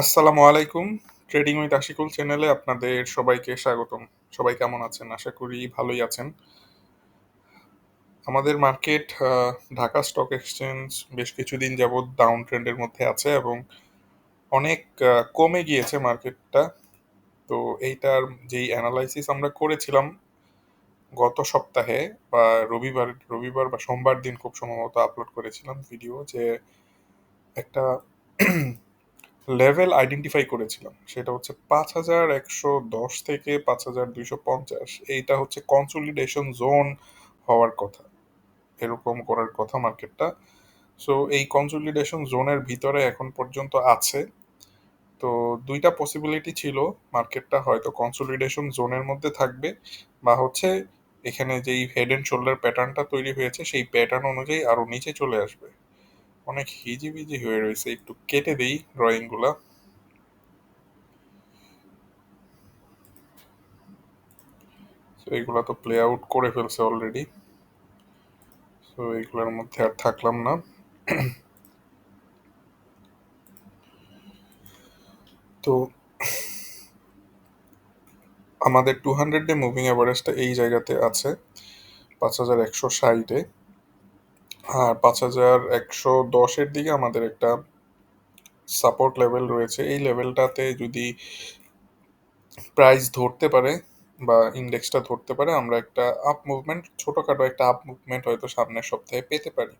আসসালামু আলাইকুম। Trading with Ashikul চ্যানেলে আপনাদের সবাইকে স্বাগতম। সবাই কেমন আছেন? আশা করি ভালোই আছেন। আমাদের মার্কেট ঢাকা স্টক এক্সচেঞ্জ বেশ কিছুদিন যাবৎ ডাউন ট্রেন্ডের মধ্যে আছে এবং অনেক কমে গিয়েছে মার্কেটটা। তো এইটার যেই অ্যানালাইসিস আমরা করেছিলাম গত সপ্তাহে বা রবিবার রবিবার বা সোমবার দিন খুব সম্ভবত আপলোড করেছিলাম ভিডিও যে একটা লেভেল আইডেন্টিফাই করেছিলাম। সেটা হচ্ছে ৫,১১০ থেকে ৫,২৫০ এইটা হচ্ছে কনসোলিডেশন জোন হওয়ার কথা। এরকম করার কথা মার্কেটটা। সো এই কনসোলিডেশন জোনের ভিতরে এখন পর্যন্ত আছে। তো দুইটা পসিবিলিটি ছিল। মার্কেটটা হয়তো কনসোলিডেশন জোনের মধ্যে থাকবে বা হচ্ছে এখানে যেই হেড অ্যান্ড শোল্ডার প্যাটার্নটা তৈরি হয়েছে সেই প্যাটার্ন অনুযায়ী আরও নিচে চলে আসবে। অনেক হিজিবিজি হয়ে রয়েছে। একটু কেটে দেই ড্রয়িংগুলা। সো এগুলা তো প্লে আউট করে ফেলছে অলরেডি। সো এগুলোর মধ্যে আর থাকলাম না। তো আমাদের 200 ডে মুভিং এভারেজটা এই জায়গাতে আছে ৫,১৬০ এ। আর পাঁচ হাজার একশো দশের দিকে আমাদের একটা সাপোর্ট লেভেল রয়েছে। এই লেভেলটাতে যদি প্রাইস ধরতে পারে বা ইন্ডেক্সটা ধরতে পারে আমরা একটা আপ মুভমেন্ট ছোটোখাটো একটা আপ মুভমেন্ট হয়তো সামনের সপ্তাহে পেতে পারি।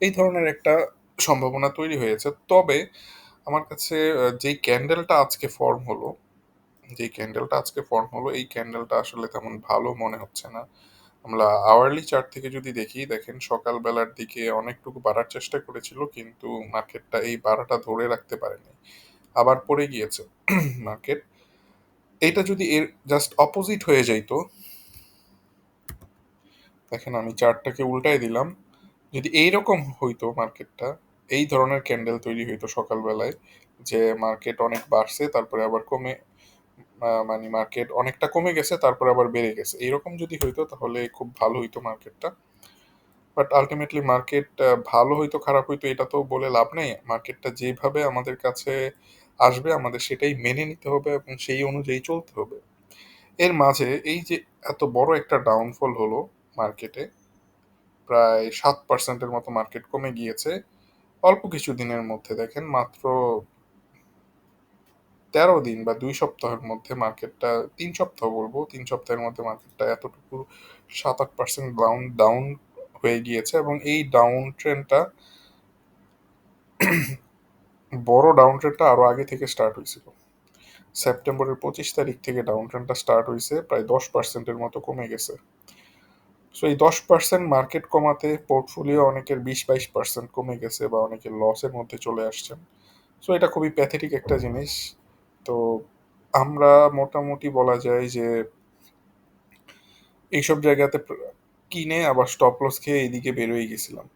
এই ধরনের একটা সম্ভাবনা তৈরি হয়েছে। তবে আমার কাছে যেই ক্যান্ডেলটা আজকে ফর্ম হলো, যেই ক্যান্ডেলটা আজকে ফর্ম হলো এই ক্যান্ডেলটা আসলে তেমন ভালো মনে হচ্ছে না। আমরা আওয়ারলি চার্ট থেকে যদি দেখি দেখেন সকালবেলার দিকে অনেকটুকু বাড়ার চেষ্টা করেছিল কিন্তু মার্কেটটা এই বাড়াটা ধরে রাখতে পারেনি। আবার পড়ে গিয়েছে মার্কেট। এইটা যদি এর জাস্ট অপোজিট হয়ে যাইতো দেখেন আমি চার্টটাকে উল্টায় দিলাম। যদি এইরকম হইতো মার্কেটটা, এই ধরনের ক্যান্ডেল তৈরি হইতো সকালবেলায় যে মার্কেট অনেক বাড়ছে তারপরে আবার কমে মানে মার্কেট অনেকটা কমে গেছে তারপরে আবার বেড়ে গেছে। এইরকম যদি হইতো তাহলে খুব ভালো হইতো মার্কেটটা। বাট আল্টিমেটলি মার্কেট ভালো হইতো খারাপ হইতো এটা তো বলে লাভ নেই। মার্কেটটা যেভাবে আমাদের কাছে আসবে আমাদের সেটাই মেনে নিতে হবে এবং সেই অনুযায়ী চলতে হবে। এর মাঝে এই যে এত বড় একটা ডাউনফল হলো মার্কেটে, প্রায় সাত পার্সেন্টের মতো মার্কেট কমে গিয়েছে। অল্প কিছু দিনের মধ্যে দেখেন মাত্র ১৩ দিন বা দুই সপ্তাহের মধ্যে মার্কেটটা, তিন সপ্তাহ বলব, তিন সপ্তাহের মধ্যে মার্কেটটা এতটুকু ৭-৮% ডাউন ডাউন হয়ে গিয়েছে এবং এই ডাউন ট্রেনটা বড় ডাউন ট্রেনটা আরও আগে থেকে স্টার্ট হয়েছিল সেপ্টেম্বরের ২৫ তারিখ থেকে ডাউন ট্রেনটা স্টার্ট হয়েছে, প্রায় দশ পার্সেন্টের মতো কমে গেছে। সো এই ১০% মার্কেট কমাতে পোর্টফোলিও অনেকের ২০-২২% কমে গেছে বা অনেকে লসের মধ্যে চলে আসছেন। সো এটা খুবই প্যাথেটিক একটা জিনিস। তো আমরা মোটামুটি বলা যায় যে এইসব জায়গাতে কিনে আবার স্টপ লস খেয়ে এইদিকে বেরোয় গেছিলাম।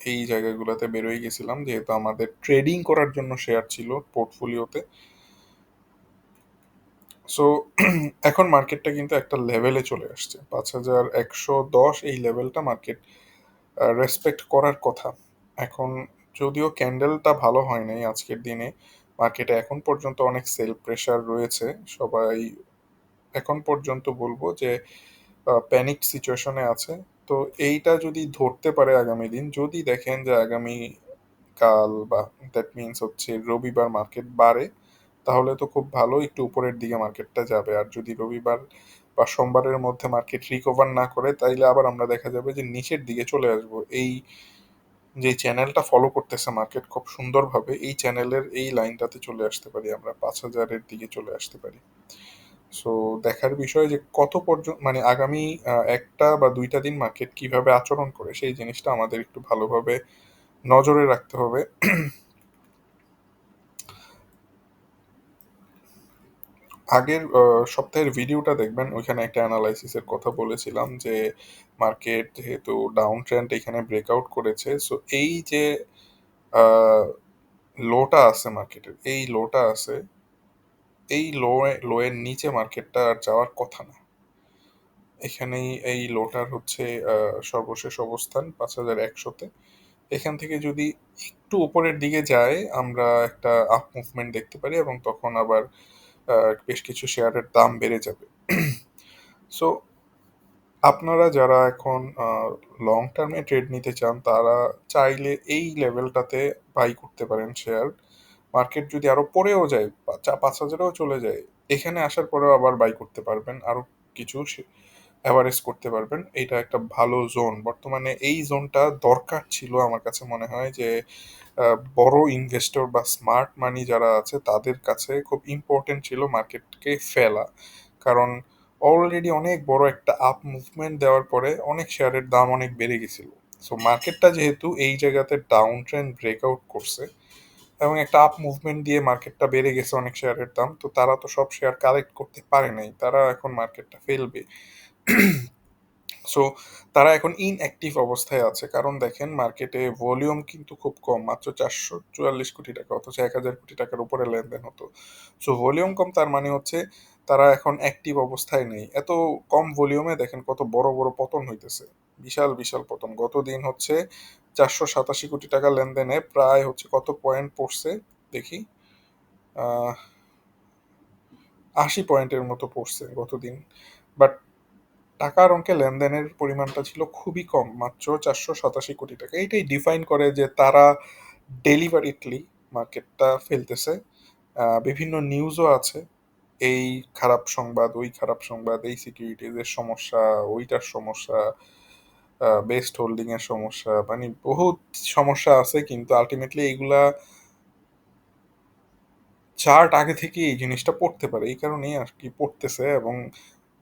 এই জায়গাগুলাতে বেরোয় গেছিলাম যেহেতু আমাদের ট্রেডিং করার জন্য শেয়ার ছিল পোর্টফোলিওতে। সো এখন মার্কেটটা কিন্তু একটা লেভেলে চলে আসছে। ৫,১১০ এই লেভেলটা মার্কেট রেসপেক্ট করার কথা। এখন যদিও ক্যান্ডেলটা ভালো হয় নাই আজকের দিনে, মার্কেটে এখন পর্যন্ত অনেক সেল প্রেশার রয়েছে। সবাই এখন পর্যন্ত বলব যে প্যানিক সিচুয়েশনে আছে। তো এইটা যদি ধরতে পারে আগামী দিন, যদি দেখেন যে আগামী কাল বা দ্যাট মিনস হচ্ছে রবিবার মার্কেট বাড়ে, তাহলে তো খুব ভালো একটু উপরের দিকে মার্কেটটা যাবে। আর যদি রবিবার বা সোমবারের মধ্যে মার্কেট রিকভার না করে তাইলে আবার আমরা দেখা যাবে যে নিচের দিকে চলে আসব। এই যে চ্যানেলটা ফলো করতেছে মার্কেট খুব সুন্দরভাবে, এই চ্যানেলের এই লাইনটাতে চলে আসতে পারি আমরা, পাঁচ হাজারের দিকে চলে আসতে পারি। সো দেখার বিষয় যে কত পর্যন্ত মানে আগামী একটা বা দুইটা দিন মার্কেট কীভাবে আচরণ করে, সেই জিনিসটা আমাদের একটু ভালোভাবে নজরে রাখতে হবে। আগের সপ্তাহের ভিডিওটা দেখবেন ওইখানে একটা অ্যানালাইসিস এর কথা বলেছিলাম যে মার্কেট যেহেতু ডাউন ট্রেন্ড এখানে ব্রেকআউট করেছে। সো এই যে লোটা আছে মার্কেটের, এই লোটা আছে, এই লো এ লো এর নিচে মার্কেটটা আর যাওয়ার কথা না। এখানেই এই লোটার হচ্ছে সর্বশেষ অবস্থান ৫,১০০ তে। এখান থেকে যদি একটু উপরের দিকে যায় আমরা একটা আপ মুভমেন্ট দেখতে পারি এবং তখন আবার বেশ কিছু শেয়ারের দাম বেড়ে যাবে। সো আপনারা যারা এখন লং টার্মে ট্রেড নিতে চান, তারা চাইলে এই লেভেলটাতে বাই করতে পারেন শেয়ার মার্কেট যদি আরও পরেও যায় পাঁচ হাজারেও চলে যায়, এখানে আসার পরেও আবার বাই করতে পারবেন, আরও কিছু অ্যাভারেজ করতে পারবেন। এটা একটা ভালো জোন বর্তমানে এই জোনটা দরকার ছিল আমার কাছে মনে হয় যে বড় ইনভেস্টর বা স্মার্ট মানি যারা আছে, তাদের কাছে খুব ইম্পর্টেন্ট ছিল মার্কেটকে ফেলা। কারণ অলরেডি অনেক বড় একটা আপ মুভমেন্ট দেওয়ার পরে অনেক শেয়ারের দাম অনেক বেড়ে গেছিল। সো মার্কেটটা যেহেতু এই জায়গাতে ডাউন ট্রেন্ড ব্রেকআউট করছে এবং একটা আপ মুভমেন্ট দিয়ে মার্কেটটা বেড়ে গেছে অনেক শেয়ারের দাম, তো তারা তো সব শেয়ার কালেক্ট করতে পারে নাই, তারা এখন মার্কেটটা ফেলবে। সো তারা এখন ইনঅ্যাক্টিভ অবস্থায় আছে। কারণ দেখেন মার্কেটে ভলিউম কিন্তু খুব কম। মাত্র চারশো চুয়াল্লিশ কোটি টাকা, অথচ এক হাজার কোটি টাকার উপরে লেনদেন হতো। সো ভলিউম কম, তার মানে হচ্ছে তারা এখন অ্যাক্টিভ অবস্থায় নেই। এত কম ভলিউমে দেখেন, কত বড় বড় পতন হইতেছে। বিশাল বিশাল পতন। গত দিন হচ্ছে চারশো সাতাশি কোটি টাকা লেনদেনে প্রায় হচ্ছে কত পয়েন্ট পড়ছে? দেখি। আশি পয়েন্টের মতো পড়ছে গতদিন। বাট টাকার অঙ্কে লেনদেনের পরিমাণটা ছিল খুবই কম, মাত্র চারশো সাতাশি কোটি টাকা। এইটাই ডিফাইন করে যে তারা ডেলিভারিটলি মার্কেটটা ফেলতেছে। বিভিন্ন নিউজও আছে। এই খারাপ সংবাদ, ওই খারাপ সংবাদ, এই সিকিউরিটিজের সমস্যা, ওইটার সমস্যা বেস্ট হোল্ডিং এর সমস্যা মানে বহুত সমস্যা আছে, কিন্তু আলটিমেটলি এইগুলা চার্ট আগে থেকে এই জিনিসটা পড়তে পারে। এই কারণেই আর কি পড়তেছে এবং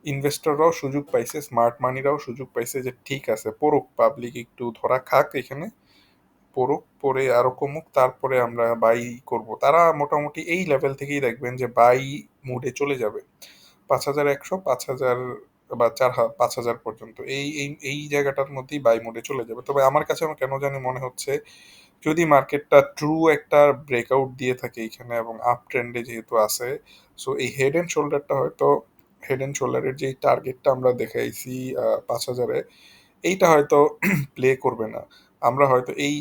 ইনভেস্টররাও সুযোগ পাইছে স্মার্ট মানিরাও সুযোগ পাইছে যে ঠিক আছে, পড়ুক পাবলিক একটু ধরা খাক এখানে, পড়ুক পরে আরও কমুক, তারপরে আমরা বাই করব। তারা মোটামুটি এই লেভেল থেকেই দেখবেন যে বাই মুডে চলে যাবে। পাঁচ হাজার একশো, পাঁচ হাজার বা চার পাঁচ হাজার পর্যন্ত, এই এই এই জায়গাটার মধ্যেই বাই মোডে চলে যাবে। তবে আমার কাছে আমার কেন জানি মনে হচ্ছে, যদি মার্কেটটা ট্রু একটা ব্রেকআউট দিয়ে থাকে এখানে এবং আপ ট্রেন্ডে যেহেতু আছে সো এই হেড অ্যান্ড শোল্ডারটা হয়তো হেড অ্যান্ড শোল্ডারের যে টার্গেটটা আমরা দেখাইছি পাঁচ হাজারে, এইটা হয়তো প্লে করবে না। আমরা হয়তো এই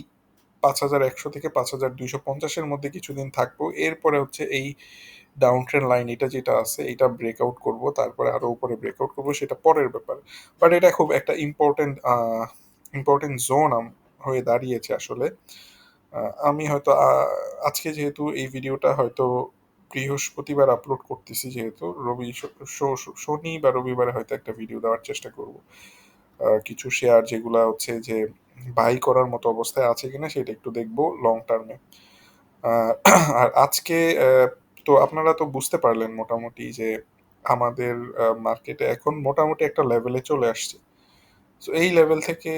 পাঁচ হাজার একশো থেকে পাঁচ হাজার দুইশো পঞ্চাশের মধ্যে কিছুদিন থাকব। এরপরে হচ্ছে এই ডাউন ট্রেন লাইন এটা যেটা আছে, এটা ব্রেকআউট করব, তারপরে আরও উপরে ব্রেকআউট করব, সেটা পরের ব্যাপার। বাট এটা খুব একটা ইম্পর্টেন্ট ইম্পর্টেন্ট জোন হয়ে দাঁড়িয়েছে আসলে। আমি হয়তো আজকে যেহেতু এই ভিডিওটা হয়তো বৃহস্পতিবার আপলোড করতেছি যেহেতু। রবি শনি বা রবিবারে হয়তো একটা ভিডিও দেওয়ার চেষ্টা করব। কিছু শেয়ার যেগুলা হচ্ছে যে বাই করার মতো অবস্থায় আছে কিনা সেটা একটু দেখব লং টার্মে আর আজকে তো আপনারা তো বুঝতে পারলেন মোটামুটি যে আমাদের মার্কেটে এখন মোটামুটি একটা লেভেলে চলে আসছে। তো এই লেভেল থেকে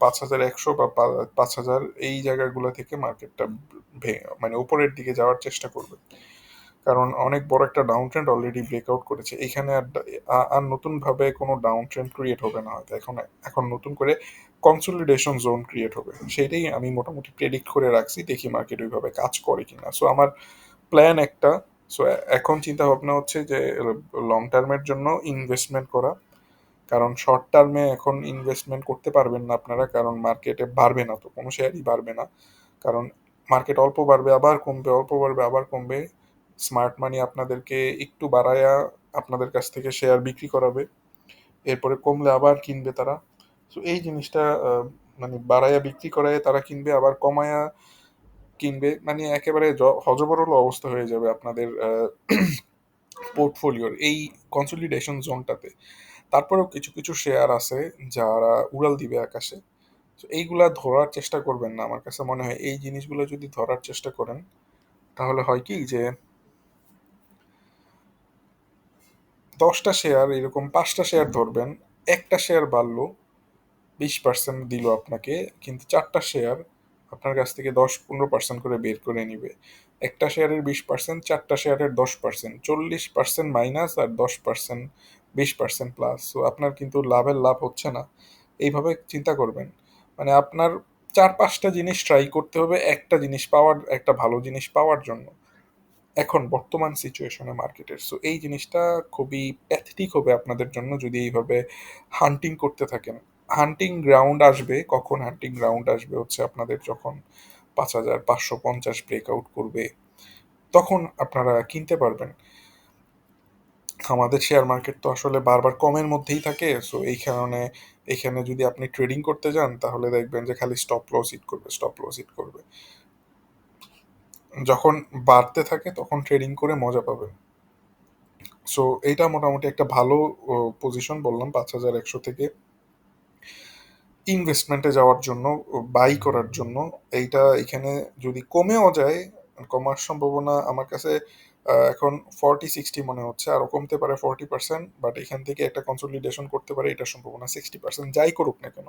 পাঁচ হাজার একশো বা পাঁচ হাজার এই জায়গাগুলো থেকে মার্কেটটা মানে উপরের দিকে যাওয়ার চেষ্টা করবে। কারণ অনেক বড় একটা ডাউন ট্রেন্ড অলরেডি ব্রেকআউট করেছে। এখানে আর আর নতুনভাবে কোনো ডাউন ট্রেন্ড ক্রিয়েট হবে না হয়তো। এখন এখন নতুন করে কনসলিডেশন জোন ক্রিয়েট হবে। সেটাই আমি মোটামুটি প্রেডিক্ট করে রাখছি, দেখি মার্কেট ওইভাবে কাজ করে কিনা। সো আমার প্ল্যান একটা সো এখন চিন্তা ভাবনা হচ্ছে যে লং টার্মের জন্য ইনভেস্টমেন্ট করা। কারণ শর্ট টার্মে এখন ইনভেস্টমেন্ট করতে পারবেন না আপনারা, কারণ মার্কেটে বাড়বে না তো, কোনো শেয়ারই বাড়বে না। কারণ মার্কেট অল্প বাড়বে, আবার কমবে, অল্প বাড়বে, আবার কমবে। স্মার্ট মানি আপনাদেরকে একটু বাড়ায়া আপনাদের কাছ থেকে শেয়ার বিক্রি করাবে। এরপরে কমলে আবার কিনবে তারা। তো এই জিনিসটা মানে বাড়ায়া বিক্রি করায় তারা কিনবে, আবার কমায়া কিনবে। মানে একেবারে হজবরল অবস্থা হয়ে যাবে আপনাদের পোর্টফোলিওর এই কনসলিডেশন জোনটাতে তারপরেও কিছু কিছু শেয়ার আছে যারা উড়াল দিবে আকাশে। তো এইগুলা ধরার চেষ্টা করবেন না আমার কাছে মনে হয়। এই জিনিসগুলো যদি ধরার চেষ্টা করেন, তাহলে হয় কি যে দশটা শেয়ার এরকম পাঁচটা শেয়ার ধরবেন, একটা শেয়ার বাড়লো, বিশ পার্সেন্ট দিল আপনাকে, কিন্তু চারটা শেয়ার আপনার কাছ থেকে দশ পনেরো পার্সেন্ট করে বের করে নিবে। একটা শেয়ারের বিশ পার্সেন্ট চারটা শেয়ারের দশ পার্সেন্ট চল্লিশ পার্সেন্ট মাইনাস আর দশ পার্সেন্ট বিশ পার্সেন্ট প্লাস সো আপনার কিন্তু লাভের লাভ হচ্ছে না। এইভাবে চিন্তা করবেন। মানে আপনার চার পাঁচটা জিনিস ট্রাই করতে হবে, একটা জিনিস পাওয়ার, একটা ভালো জিনিস পাওয়ার জন্য। এখন বর্তমান সিচুয়েশনে মার্কেটের সো এই জিনিসটা খুবই প্যাথেটিক হবে আপনাদের জন্য যদি এইভাবে হান্টিং করতে থাকেন। হান্টিং গ্রাউন্ড আসবে, কখন হান্টিং গ্রাউন্ড আসবে হচ্ছে আপনাদের যখন পাঁচ হাজার পাঁচশো পঞ্চাশ ব্রেকআউট করবে, তখন আপনারা কিনতে পারবেন। আমাদের শেয়ার মার্কেট তো আসলে বারবার কমের মধ্যেই থাকে সো এই কারণে এখানে যদি আপনি ট্রেডিং করতে যান, তাহলে দেখবেন যে খালি স্টপ লস হিট করবে স্টপ লস হিট করবে। যখন বাড়তে থাকে, তখন ট্রেডিং করে মজা পাবেন। সো এইটা মোটামুটি একটা ভালো পজিশন বললাম, পাঁচ হাজার একশো থেকে। ইনভেস্টমেন্টে যাওয়ার জন্য বাই করার জন্য, এইটা এখানে যদি কমেও যায়, কমার সম্ভাবনা আমার কাছে এখন ফর্টি সিক্সটি মনে হচ্ছে। আরও কমতে পারে ফর্টি পার্সেন্ট বাট এখান থেকে একটা কনসলিডেশন করতে পারে, এটার সম্ভাবনা সিক্সটি পার্সেন্ট যাই করুক না কেন।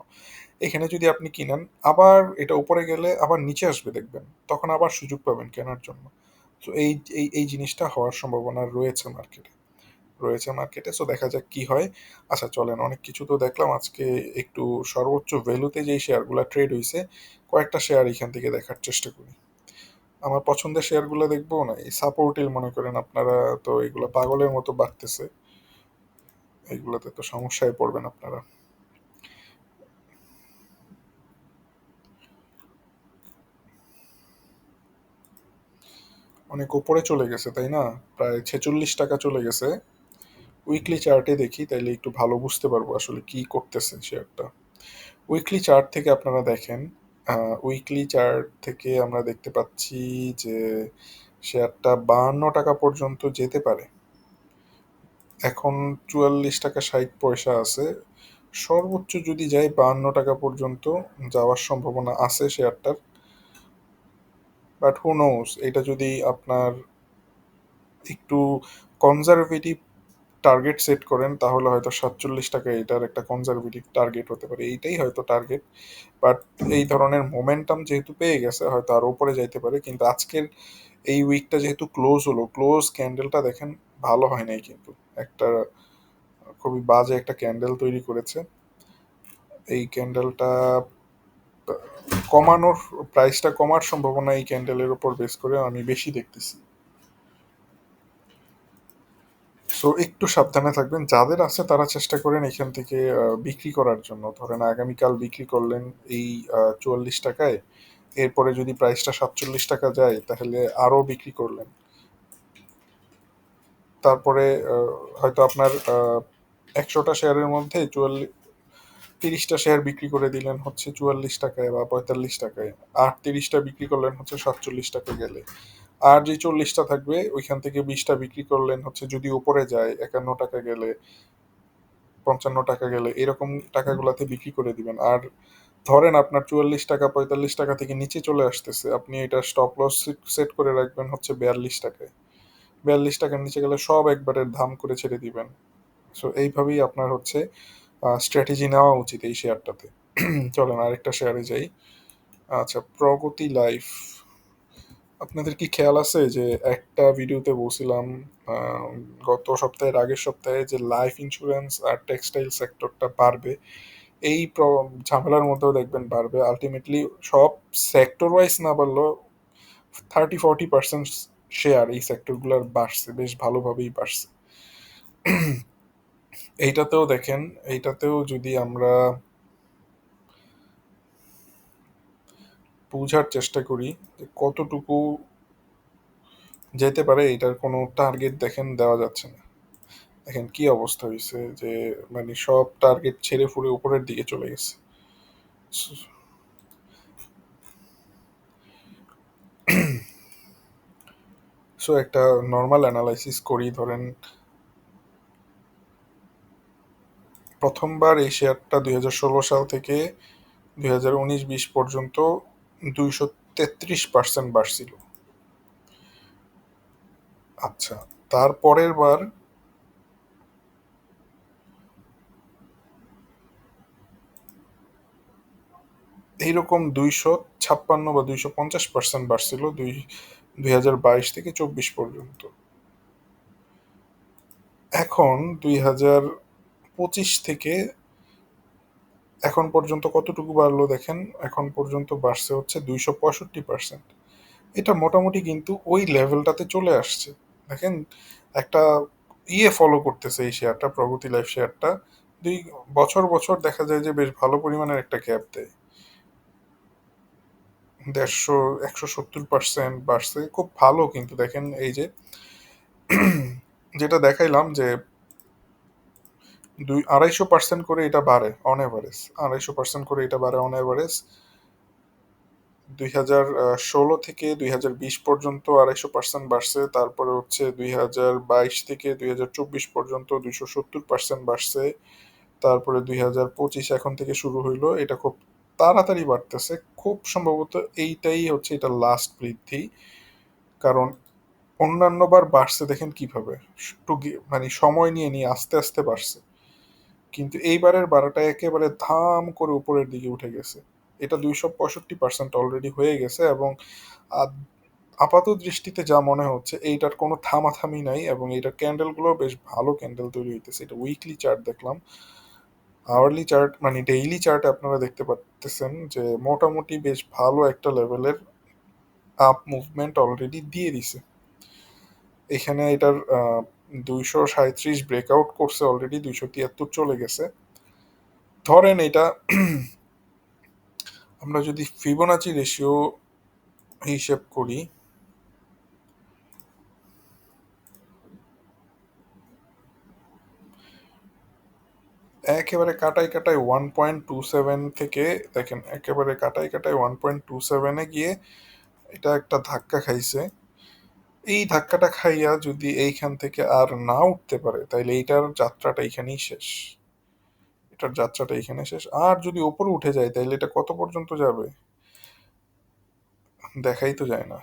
এখানে যদি আপনি কিনেন, আবার এটা উপরে গেলে আবার নিচে আসবে দেখবেন। তখন আবার সুযোগ পাবেন কেনার জন্য। তো এই এই এই জিনিসটা হওয়ার সম্ভাবনা রয়েছে মার্কেটে রয়েছে মার্কেটে সো দেখা যাক কি হয়। আচ্ছা চলেন, অনেক কিছু তো দেখলাম। আজকে একটু সর্বোচ্চ ভ্যালুতে যেই শেয়ারগুলো ট্রেড হয়েছে কয়েকটা শেয়ার এখান থেকে দেখার চেষ্টা করি। আমার পছন্দের শেয়ারগুলো দেখব। না, এই সাপোর্টিল মনে করেন আপনারা, তো এগুলো পাগলের মতো বাড়তেছে। এইগুলোতে তো সমস্যায় পড়বেন আপনারা। অনেক উপরে চলে গেছে, তাই না? প্রায় ছেচল্লিশ টাকা চলে গেছে। উইকলি চার্টে দেখি, তাইলে একটু ভালো বুঝতে পারব আসলে কি করতেছে শেয়ারটা। উইকলি চার্ট থেকে আপনারা দেখেন উইকলি চার্ট থেকে আমরা দেখতে পাচ্ছি যে শেয়ারটা বাহান্ন টাকা পর্যন্ত যেতে পারে। এখন চুয়াল্লিশ টাকা ষাট পয়সা আছে। সর্বোচ্চ যদি যায় বাহান্ন টাকা পর্যন্ত যাওয়ার সম্ভাবনা আছে শেয়ারটার। বাট হু নোস এটা যদি আপনার একটু কনজারভেটিভ টার্গেট সেট করেন, তাহলে হয়তো সাতচল্লিশ টাকা এটার একটা কনজারভেটিভ টার্গেট হতে পারে। এইটাই হয়তো টার্গেট বাট এই ধরনের মোমেন্টাম যেহেতু পেয়ে গেছে, হয়তো আরও উপরে যাইতে পারে। কিন্তু আজকের এই উইকটা যেহেতু ক্লোজ হলো ক্লোজ ক্যান্ডেলটা দেখেন ভালো হয় নাই কিন্তু। একটা খুবই বাজে একটা ক্যান্ডেল তৈরি করেছে। এই ক্যান্ডেলটা কমানোর প্রাইসটা কমার সম্ভাবনা এই ক্যান্ডেলের উপর বেস করে আমি বেশি দেখতেছি। সো একটু সাবধানে থাকবেন। যাদের আছে, তারা চেষ্টা করেন এখান থেকে বিক্রি করার জন্য। ধরেন, আগামীকাল বিক্রি করলেন এই চুয়াল্লিশ টাকায়। এরপরে যদি প্রাইসটা সাতচল্লিশ টাকা যায়, তাহলে আরও বিক্রি করলেন। তারপরে হয়তো আপনার একশোটা শেয়ারের মধ্যে চুয়াল্লিশ তিরিশটা শেয়ার বিক্রি করে দিলেন হচ্ছে চুয়াল্লিশ টাকায় বা পঁয়তাল্লিশ টাকায়। আর তিরিশটা বিক্রি করলেন হচ্ছে সাতচল্লিশ টাকা গেলে। আর যে চল্লিশটা থাকবে, ওইখান থেকে বিশটা বিক্রি করলেন হচ্ছে যদি উপরে যায়, একান্ন টাকা গেলে, পঞ্চান্ন টাকা গেলে, এরকম টাকাগুলাতে বিক্রি করে দিবেন। আর ধরেন আপনার চুয়াল্লিশ টাকা, পঁয়তাল্লিশ টাকা থেকে নিচে চলে আসতেছে, আপনি এটা স্টপ লস সেট করে রাখবেন হচ্ছে বিয়াল্লিশ টাকায়। বিয়াল্লিশ টাকার নিচে গেলে সব একবারে দাম করে ছেড়ে দিবেন। সো এইভাবেই আপনার হচ্ছে স্ট্র্যাটেজি নেওয়া উচিত এই শেয়ারটাতে চলেন আরেকটা শেয়ারে যাই। আচ্ছা প্রগতি লাইফ। আপনাদের কি খেয়াল আছে যে একটা ভিডিওতে বলছিলাম গত সপ্তাহের আগের সপ্তাহে যে লাইফ ইন্স্যুরেন্স আর টেক্সটাইল সেক্টরটা বাড়বে, এই ঝামেলার মধ্যেও দেখবেন বাড়বে। আলটিমেটলি সব সেক্টর ওয়াইজ না বাড়লেও থার্টি ফর্টি পার্সেন্ট শেয়ার এই সেক্টরগুলোর বাড়ছে, বেশ ভালোভাবেই বাড়ছে। এইটাতেও দেখেন, এইটাতেও যদি আমরা বোঝার চেষ্টা করি যে কতটুকু যেতে পারে, এটার কোনো টার্গেট দেখেন দেওয়া যাচ্ছে না। দেখেন কি অবস্থা হয়েছে যে মানে সব টার্গেট ছেড়ে ফুড়ে উপরের দিকে চলে গেছে। সো একটা নর্মাল অ্যানালাইসিস করি, ধরেন প্রথমবার এই শেয়ারটা দুই সাল থেকে দুই হাজার পর্যন্ত দুইশো তেত্রিশ পার্সেন্ট বাড়ছিল। আচ্ছা তারপরের বার এইরকম দুইশো ছাপ্পান্ন বা দুইশো পঞ্চাশ পার্সেন্ট বাড়ছিল দুই দুই হাজার বাইশ থেকে চব্বিশ পর্যন্ত। এখন দুই হাজার পঁচিশ থেকে এখন পর্যন্ত কতটুকু বাড়লো দেখেন, এখন পর্যন্ত বাড়ছে হচ্ছে দুইশো পঁয়ষট্টি পার্সেন্ট এটা মোটামুটি কিন্তু ওই লেভেলটাতে চলে আসছে। দেখেন, একটা ইয়ে ফলো করতেছে এই শেয়ারটা প্রগতি লাইফ শেয়ারটা দুই বছর বছর দেখা যায় যে বেশ ভালো পরিমাণের একটা গ্যাপ দেয়। দেড়শো, একশো সত্তর পার্সেন্ট বাড়ছে। খুব ভালো কিন্তু দেখেন এই যে, যেটা দেখাইলাম যে দুই, আড়াইশো পার্সেন্ট করে এটা বাড়ে অন এভারেজ আড়াইশো পার্সেন্ট করে এটা বাড়ে অন এভারেজ দুই হাজার ষোলো থেকে দুই হাজার বিশ পর্যন্ত আড়াইশো পার্সেন্ট বাড়ছে, তারপরে হচ্ছে দুই হাজার বাইশ থেকে দুই হাজার চব্বিশ পর্যন্ত দুইশো সত্তর পার্সেন্ট বাড়ছে, তারপরে দুই হাজার পঁচিশ এখন থেকে শুরু হইল। এটা খুব তাড়াতাড়ি বাড়তেছে। খুব সম্ভবত এইটাই হচ্ছে এটা লাস্ট বৃদ্ধি। কারণ অন্যান্যবার বাড়ছে দেখেন কীভাবে। মানে সময় নিয়ে নিয়ে আস্তে আস্তে বাড়ছে। কিন্তু এইবারের বাড়াটা একেবারে ধাম করে উপরের দিকে উঠে গেছে। এটা দুইশো পঁয়ষট্টি পার্সেন্ট অলরেডি হয়ে গেছে এবং আপাত দৃষ্টিতে যা মনে হচ্ছে, এইটার কোনো থামাথামি নাই এবং এইটার ক্যান্ডেলগুলো বেশ ভালো ক্যান্ডেল তৈরি হইতেছে। এটা উইকলি চার্ট দেখলাম। আওয়ারলি চার্ট মানে ডেইলি চার্টে আপনারা দেখতে পাচ্তেছেন যে মোটামুটি বেশ ভালো একটা লেভেলের আপ মুভমেন্ট অলরেডি দিয়ে দিছে। এখানে এটার দুইশো সাঁত্রিশ ব্রেকআউট করছে অলরেডি দুইশো তিয়াত্তর চলে গেছে। ধরেন এটা, আমরা যদি ফিবোনাচি রেশিও হিসেব করি, একেবারে কাটাই কাটাই ওয়ান পয়েন্ট টু সেভেন থেকে, দেখেন, একেবারে কাটাই কাটাই ওয়ান পয়েন্ট টু সেভেনে গিয়ে এটা একটা ধাক্কা খাইছে। এই ধাক্কাটা খাইয়া যদি এইখান থেকে আর না উঠতে পারে, তাইলে এইটার যাত্রাটা এইখানেই শেষ। এটার যাত্রাটা এখানে শেষ। আর যদি উপরে উঠে যায়, তাইলে এটা কত পর্যন্ত যাবে? দেখাই তো যায় না।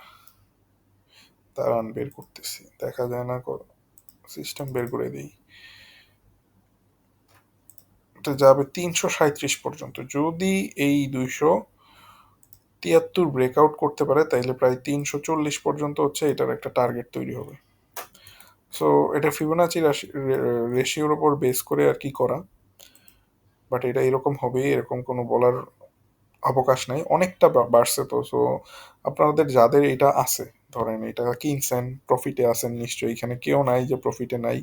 দাঁড়ান, বের করতেছি। দেখা যায় না সিস্টেম বের করে দিই। এটা যাবে তিনশো সাঁত্রিশ পর্যন্ত। যদি এই দুইশো তিয়াত্তর ব্রেকআউট করতে পারে, তাইলে প্রায় তিনশো চল্লিশ পর্যন্ত হচ্ছে এটার একটা টার্গেট তৈরি হবে। সো এটা ফিবোনাচি রেশিওর ওপর বেস করে আর কি করা। বাট এটা এরকম হবে এরকম কোনো বলার অবকাশ নাই। অনেকটা বাড়ছে তো সো আপনাদের যাদের এটা আছে, ধরেন এটা কিনছেন প্রফিটে আছেন নিশ্চয়ই, এখানে কেউ নাই যে প্রফিটে নাই।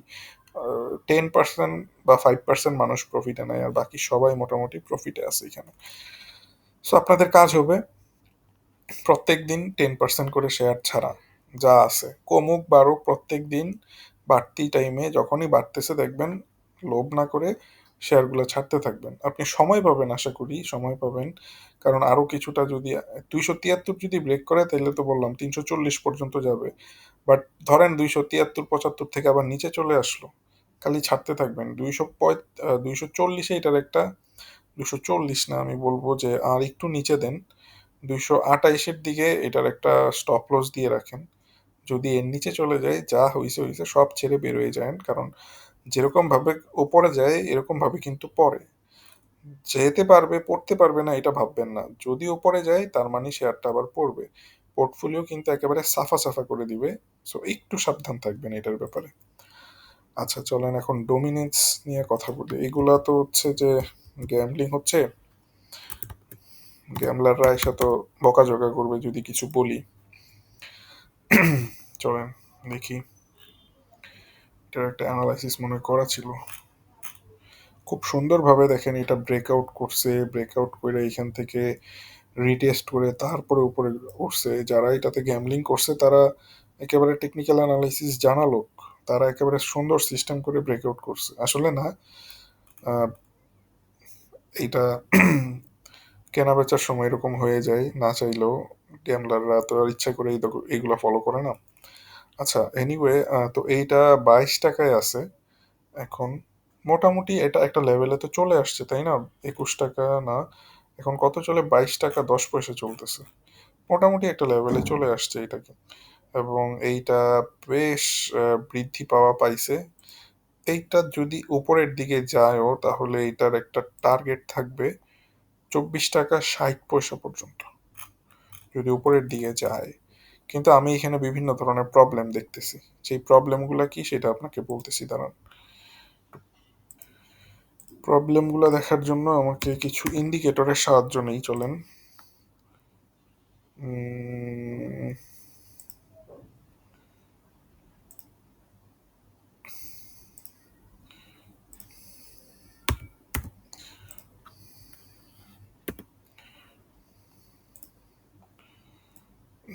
টেন পার্সেন্ট বা ফাইভ পার্সেন্ট মানুষ প্রফিটে নাই, আর বাকি সবাই মোটামুটি প্রফিটে আছে এখানে। সো আপনাদের কাজ হবে। প্রত্যেক দিন টেন পার্সেন্ট করে শেয়ার ছাড়া, যা আছে। কমুক, বাড়ুক প্রত্যেক দিন বাড়তি টাইমে যখনই বাড়তেছে, দেখবেন লোভ না করে শেয়ারগুলো ছাড়তে থাকবেন। আপনি সময় পাবেন, আশা করি, সময় পাবেন। কারণ আরও কিছুটা যদি, দুইশো তিয়াত্তর যদি ব্রেক করে, তাহলে তো বললাম তিনশো চল্লিশ পর্যন্ত যাবে। বাট ধরেন দুইশো তিয়াত্তর, পঁচাত্তর থেকে আবার নিচে চলে আসলো, খালি ছাড়তে থাকবেন। দুইশো পঁয় দুইশো চল্লিশে এটার একটা দুশো চল্লিশ না আমি বলব যে, আর একটু নিচে দেন। দুইশো আটাইশের দিকে এটার একটা স্টপ লস দিয়ে রাখেন। যদি এর নিচে চলে যায়, যা হয়েছে হয়েছে সব ছেড়ে বেরোয় যান। কারণ যেরকম ভাবে ওপরে যায় এরকম ভাবে কিন্তু পরে যেতে পারবে, পড়তে পারবে না, এটা ভাববেন না। যদি ওপরে যায়, তার মানে শেয়ারটা আবার পড়বে। পোর্টফোলিও কিন্তু একেবারে সাফা সাফা করে দিবে। সো একটু সাবধান থাকবেন এটার ব্যাপারে। আচ্ছা চলেন এখন ডোমিনেন্স নিয়ে কথা বলি। এগুলা তো হচ্ছে যে গ্যামলিং হচ্ছে। গ্যামলাররা এসে তো বকাঝকা করবে যদি কিছু বলি। চলেন, দেখি। এটার একটা অ্যানালাইসিস মনে করা ছিল। খুব সুন্দরভাবে দেখেন, এটা ব্রেকআউট করছে ব্রেকআউট করে এখান থেকে রিটেস্ট করে তারপরে উপরে উঠছে। যারা এটাতে গ্যামলিং করছে, তারা একেবারে টেকনিক্যাল অ্যানালাইসিস জানা লোক তারা একেবারে সুন্দর সিস্টেম করে ব্রেকআউট করছে। আসলে না এটা কেনা বেচার সময় এরকম হয়ে যায়, না চাইলেও গ্যামলাররা তো আর ইচ্ছা করে এইগুলো ফলো করে না। আচ্ছা এনিওয়ে তো এইটা বাইশ টাকায় আছে। এখন মোটামুটি এটা একটা লেভেলে তো চলে আসছে, তাই না? একুশ টাকা না, এখন কত চলে? বাইশ টাকা দশ পয়সা চলতেছে। মোটামুটি একটা লেভেলে চলে আসছে এটাকে। এবং এইটা বেশ বৃদ্ধি পাওয়া পাইছে। এইটা যদি উপরের দিকে যায়ও, তাহলে এটার একটা টার্গেট থাকবে। চব্বিশ টাকা ষাট পয়সা পর্যন্ত। যদি উপরের দিকে যায়, কিন্তু আমি এখানে বিভিন্ন ধরনের প্রবলেম দেখতেছি। সেই প্রবলেমগুলো কি সেটা আপনাকে বলতেছি, দাঁড়ান। প্রবলেমগুলো দেখার জন্য আমাকে কিছু ইন্ডিকেটরের সাহায্য নেই চলেন।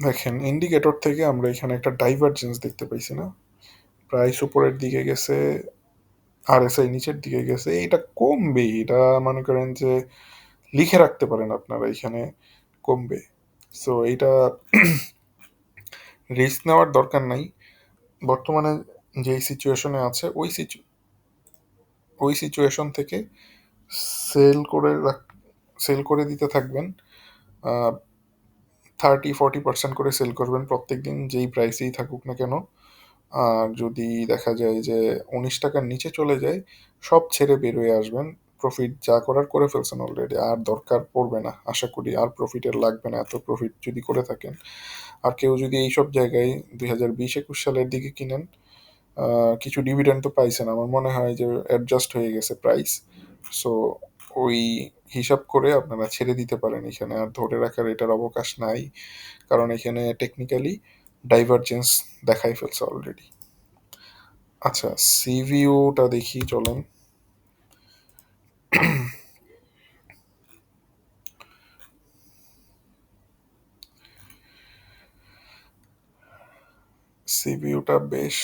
দেখেন ইন্ডিকেটর থেকে আমরা এখানে একটা ডাইভারজেন্স দেখতে পাইছি না? প্রাইস উপরের দিকে গেছে আর এস আই নিচের দিকে গেছে, এটা কমবে, এটা মনে করেন যে লিখে রাখতে পারেন আপনারা এখানে, কমবে। সো এইটা রিস্ক নেওয়ার দরকার নাই। বর্তমানে যেই সিচুয়েশনে আছে, ওই সিচু ওই সিচুয়েশন থেকে সেল করে সেল করে দিতে থাকবেন। থার্টি ফর্টি পার্সেন্ট করে সেল করবেন প্রত্যেক দিন যেই প্রাইসেই থাকুক না কেন। আর যদি দেখা যায় যে উনিশ টাকার নিচে চলে যায়, সব ছেড়ে বেরোয় আসবেন। প্রফিট যা করার করে ফেলছেন অলরেডি আর দরকার পড়বে না, আশা করি। আর প্রফিটের লাগবে না, এত প্রফিট যদি করে থাকেন। আর কেউ যদি এইসব জায়গায় দুই হাজার বিশ একুশ সালের দিকে কিনেন কিছু ডিভিডেন্ড তো পাইছেন। আমার মনে হয় যে অ্যাডজাস্ট হয়ে গেছে প্রাইস সো ওই হিসাব করে আপনারা ছেড়ে দিতে পারেন এখানে। আর ধরে রাখার এটার অবকাশ নাই, কারণ এখানে টেকনিক্যালি ডাইভারজেন্স দেখাই ফেলছে অলরেডি আচ্ছা সিভিউটা দেখি, চলেন। সিভিউটা বেশ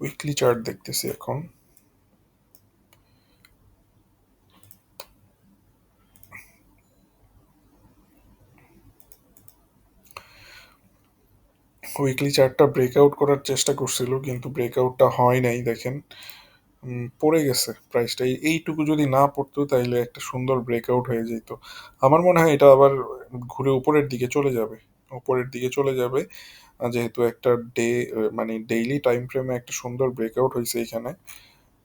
উইকলি চার্ট দেখতেছি এখন। উইকলি চার্টটা ব্রেকআউট করার চেষ্টা করছিল, কিন্তু ব্রেকআউটটা হয় নাই, দেখেন। পড়ে গেছে প্রাইসটা এইটুকু যদি না পড়তো, তাইলে একটা সুন্দর ব্রেকআউট হয়ে যেত। আমার মনে হয় এটা আবার ঘুরে উপরের দিকে চলে যাবে। উপরের দিকে চলে যাবে। যেহেতু একটা ডে মানে ডেইলি টাইম ফ্রেমে একটা সুন্দর ব্রেকআউট হয়েছে এখানে।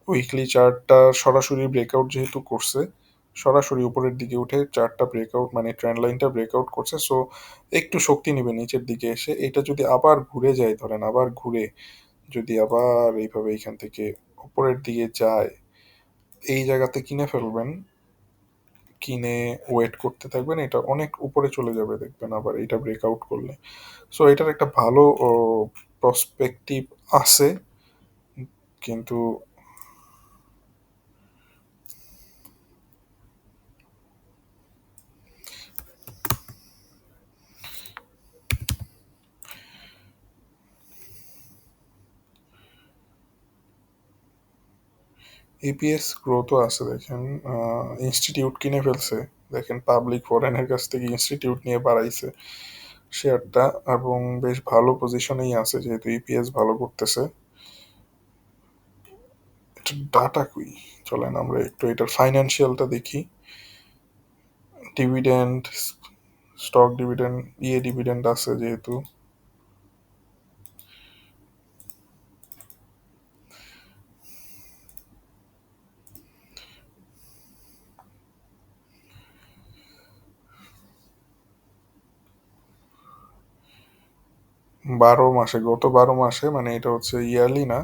উইকলি চার্টটা সরাসরি ব্রেকআউট যেহেতু করছে সরাসরি উপরের দিকে উঠে চারটা ব্রেকআউট মানে ট্রেন্ড লাইনটা ব্রেকআউট করছে। সো একটু শক্তি নেবে নিচের দিকে এসে। এটা যদি আবার ঘুরে যায়, ধরেন আবার ঘুরে, যদি আবার এইভাবে এইখান থেকে উপরের দিকে যায়, এই জায়গাতে কিনে ফেলবেন, কিনে ওয়েট করতে থাকবেন, এটা অনেক উপরে চলে যাবে দেখবেন আবার এটা ব্রেকআউট করলে। সো এটার একটা ভালো প্রসপেক্টিভ আছে। কিন্তু ইপিএস গ্রোথও আছে, দেখেন ইনস্টিটিউট কিনে ফেলছে। দেখেন পাবলিক ফরেনের কাছ থেকে ইনস্টিটিউট নিয়ে বাড়াইছে শেয়ারটা এবং বেশ ভালো পজিশনেই আছে, যেহেতু ইপিএস ভালো করতেছে। ডাটা কুই? চলেন আমরা একটু এটার ফাইন্যান্সিয়ালটা দেখি। ডিভিডেন্ড স্টক ডিভিডেন্ড ইয়ে ডিভিডেন্ড আছে যেহেতু। বারো মাসে, গত বারো মাসে মানে এটা হচ্ছে ইয়ারলি না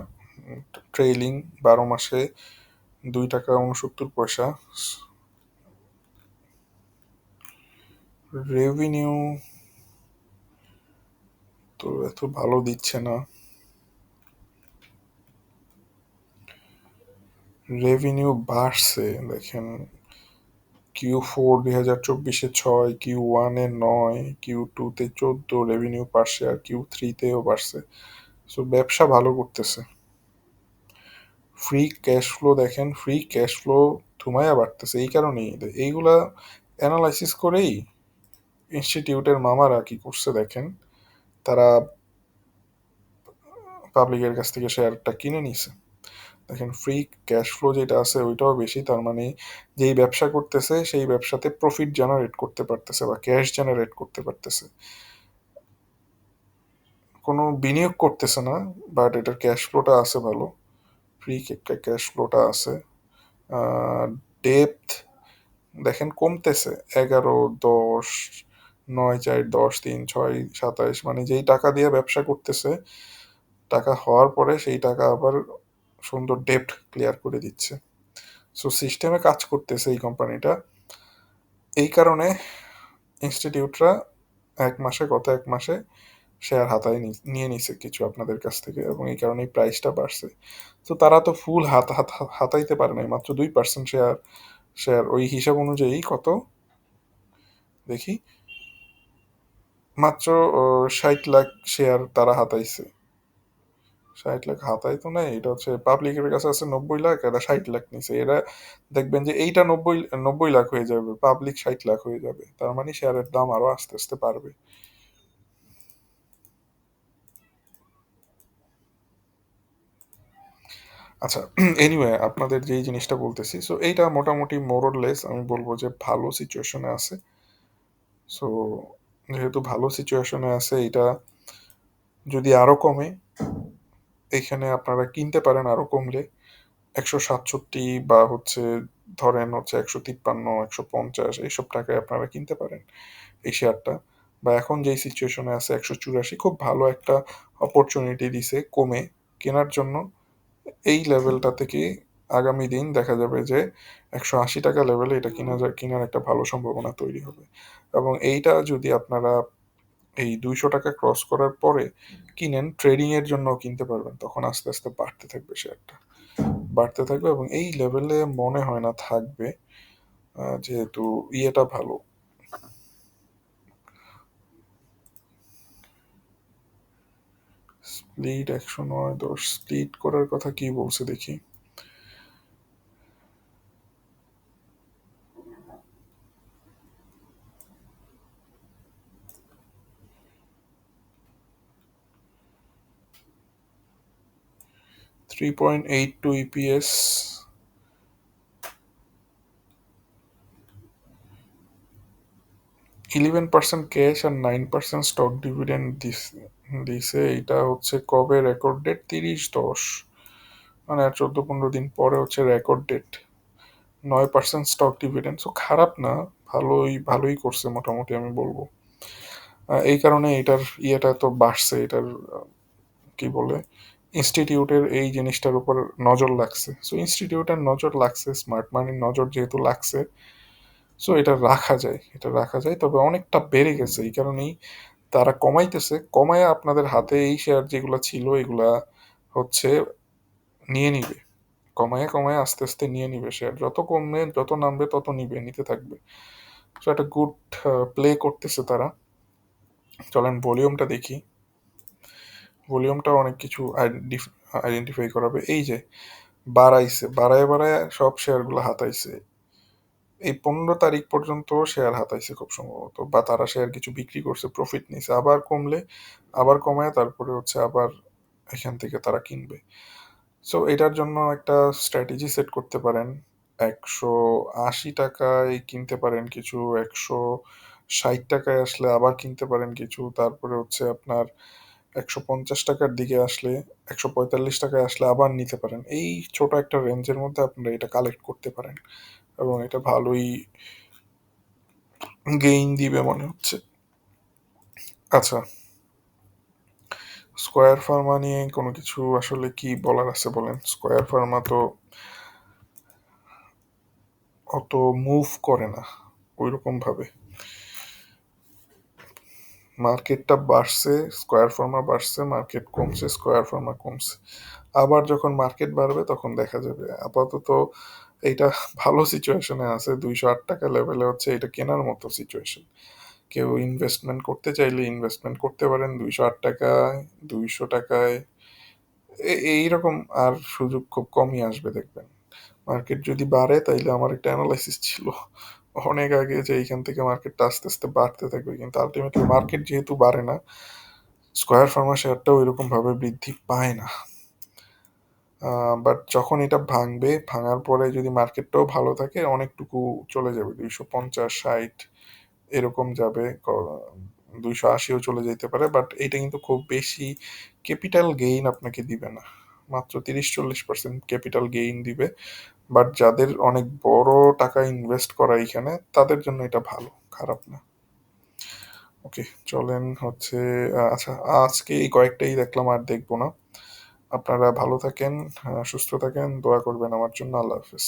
ট্রেইলিং বারো মাসে দুই টাকা উনসত্তর পয়সা। রেভিনিউ তো এত ভালো দিচ্ছে না। রেভিনিউ বাড়ছে, দেখেন। কিউ ফোর দুই হাজার চব্বিশে ছয় কিউ ওয়ানে নয় কিউ টুতে চোদ্দ রেভিনিউ বাড়ছে আর কিউ থ্রিতেও বাড়ছে। সো ব্যবসা ভালো করতেছে। ফ্রি ক্যাশ ফ্লো দেখেন ফ্রি ক্যাশ ফ্লো ধুমায়া বাড়তেছে। এই কারণেই এইগুলা অ্যানালাইসিস করেই ইনস্টিটিউটের মামারা কি করছে দেখেন, তারা পাবলিকের কাছ থেকে শেয়ারটা কিনে নিছে। দেখেন ফ্রি ক্যাশ ফ্লো যেটা আছে ওইটাও বেশি, তার মানে যেই ব্যবসা করতেছে সেই ব্যবসাতে প্রফিট জেনারেট করতে পারতেছে বা ক্যাশ জেনারেট করতে পারতেছে। কোনো বিনিয়োগ করতেছে না বাট এটার ক্যাশ ফ্লোটা আছে ভালো। ফ্রি ক্যাশ ফ্লোটা আছে। ডেপথ দেখেন কমতেছে। এগারো, দশ, নয়, চার, দশ, তিন, ছয়, সাতাইশ মানে যেই টাকা দিয়ে ব্যবসা করতেছে, টাকা হওয়ার পরে সেই টাকা আবার সুন্দর ডেপ্ট ক্লিয়ার করে দিচ্ছে। সো সিস্টেমে কাজ করতেছে এই কোম্পানিটা এই কারণে ইনস্টিটিউটরা এক মাসে, গত এক মাসে শেয়ার হাতায় নিয়ে নিছে কিছু আপনাদের কাছ থেকে এবং এই কারণেই প্রাইসটা বাড়ছে। তো তারা তো ফুল হাত হাত হাতাইতে পারে নাই, মাত্র দুই পার্সেন্ট শেয়ার শেয়ার ওই হিসাব অনুযায়ী কত? দেখি। মাত্র ষাট লাখ শেয়ার তারা হাতাইছে। ষাট লাখ হাতাই তো নাই, এটা হচ্ছে পাবলিকের কাছে আছে নব্বই লাখ, এরা ষাট লাখ নিছে। এরা দেখবেন যে এইটা নব্বই নব্বই লাখ হয়ে যাবে পাবলিক ষাট লাখ হয়ে যাবে। তার মানে শেয়ারের দাম আরও আস্তে আস্তে পারবে আচ্ছা এনিওয়ে আপনাদের যেই জিনিসটা বলতেছি সো এইটা মোটামুটি মোরলেস আমি বলব যে ভালো সিচুয়েশনে আছে। সো যেহেতু ভালো সিচুয়েশনে আছে এটা যদি আরও কমে এখানে আপনারা কিনতে পারেন আরও কমলে। একশো সাতষট্টি বা হচ্ছে ধরেন হচ্ছে একশো তিপ্পান্ন, একশো পঞ্চাশ এইসব টাকায় আপনারা কিনতে পারেন এই শেয়ারটা। বা এখন যেই সিচুয়েশনে আছে একশো চুরাশি খুব ভালো একটা অপরচুনিটি দিছে কমে। কেনার জন্য এই লেভেলটা থেকে আগামী দিন দেখা যাবে যে একশো আশি টাকা লেভেলে এটা কিনা যায়, কেনার একটা ভালো সম্ভাবনা তৈরি হবে। এবং এইটা যদি আপনারা এই দুইশো টাকা ক্রস করার পরে কিনেন ট্রেডিং এর জন্য কিনতে পারবেন। তখন আস্তে আস্তে বাড়তে থাকবে শেয়ারটা। বাড়তে থাকবে এবং এই লেভেলে মনে হয় না থাকবে যেহেতু ইয়েটা ভালো। স্প্লিট একশো নয়, দশ স্প্লিট করার কথা কি বলছে দেখি। Three point eight two EPS eleven percent cash আর নাইন পার্সেন্ট স্টক ডিভিডেন্ড দিছে। এটা হচ্ছে কবে রেকর্ড ডেট তিরিশ দশ। মানে আর চোদ্দ পনেরো দিন পরে হচ্ছে রেকর্ড ডেট নয় পার্সেন্ট স্টক ডিভিডেন্ড সো খারাপ না। ভালোই ভালোই করছে মোটামুটি আমি বলব। এই কারণে এটার ইয়েটা তো বাড়ছে। এটার, কি বলে? ইনস্টিটিউটের এই জিনিসটার উপর নজর লাগছে। সো ইনস্টিটিউটের নজর লাগছে স্মার্ট মানির নজর যেহেতু লাগছে সো এটা রাখা যায়, এটা রাখা যায়। তবে অনেকটা বেড়ে গেছে, এই কারণেই তারা কমাইতেছে। কমায় আপনাদের হাতে এই শেয়ার যেগুলো ছিল, এগুলা হচ্ছে নিয়ে নিবে। কমায় কমায় আস্তে আস্তে নিয়ে নিবে শেয়ার যত কমবে, যত নামবে, তত নিবে, নিতে থাকবে। সো একটা গুড প্লে করতেছে তারা। চলেন ভলিউমটা দেখি। ভলিউমটা অনেক কিছু আইডেন্টিফাই করাবে। এই যে, বাড়াইছে, বাড়ায় বাড়ায় সব শেয়ারগুলো হাতাইছে। এই পনেরো তারিখ পর্যন্ত শেয়ার হাতাইছে খুব সম্ভবত, বা তারা শেয়ার কিছু বিক্রি করছে প্রফিট নিছে। আবার কমলে, আবার কমায়, তারপরে হচ্ছে আবার এখান থেকে তারা কিনবে। সো এটার জন্য একটা স্ট্র্যাটেজি সেট করতে পারেন। একশো আশি টাকায় কিনতে পারেন কিছু, একশো ষাট টাকায় আসলে আবার কিনতে পারেন কিছু, তারপরে হচ্ছে আপনার একশো পঞ্চাশ টাকার দিকে আসলে, একশো পঁয়তাল্লিশ টাকায় আসলে আবার নিতে পারেন। এই ছোট একটা রেঞ্জের মধ্যে আপনারা এটা কালেক্ট করতে পারেন এবং এটা ভালোই গেইন দিবে মনে হচ্ছে। আচ্ছা স্কোয়ার ফার্মা নিয়ে কোনো কিছু আসলে কি বলার আছে বলেন? স্কোয়ার ফার্মা তো অত মুভ করে না ওই রকম ভাবে। মার্কেটটা বাড়ছে স্কোয়ার ফার্মা বাড়ছে মার্কেট কমছে স্কোয়ার ফার্মা কমছে। আবার যখন মার্কেট বাড়বে, তখন দেখা যাবে। আপাতত এইটা ভালো সিচুয়েশনে আছে। দুইশো আট টাকা লেভেলে হচ্ছে এটা কেনার মতো সিচুয়েশন কেউ ইনভেস্টমেন্ট করতে চাইলে ইনভেস্টমেন্ট করতে পারেন। দুইশো আট টাকায়, দুইশো টাকায় এইরকম আর সুযোগ খুব কমই আসবে, দেখবেন। মার্কেট যদি বাড়ে, তাইলে আমার একটা অ্যানালাইসিস ছিল। অনেক আগে যে এইখান থেকে মার্কেটটা আস্তে আস্তে বাড়তে থাকবে, কিন্তু আলটিমেটলি মার্কেট যেহেতু বাড়ে না স্কোয়ার ফার্মা শেয়ারটাও এরকম ভাবে বৃদ্ধি পায় না। বাট যখন এটা ভাঙবে, ভাঙার পরে যদি মার্কেটটাও ভালো থাকে, অনেকটুকু চলে যাবে, দুইশো পঞ্চাশ, ষাট, এরকম যাবে দুইশো আশিও চলে যেতে পারে বাট এটা কিন্তু খুব বেশি ক্যাপিটাল গেইন আপনাকে দিবে না। মাত্র তিরিশ, চল্লিশ পার্সেন্ট ক্যাপিটাল গেইন দিবে। বাট যাদের অনেক বড় টাকা ইনভেস্ট করা এখানে, তাদের জন্য এটা ভালো, খারাপ না। ওকে চলেন হচ্ছে আচ্ছা আজকে এই কয়েকটাই দেখলাম আর দেখব না। আপনারা ভালো থাকেন সুস্থ থাকেন, দোয়া করবেন আমার জন্য, আল্লাহ হাফেজ।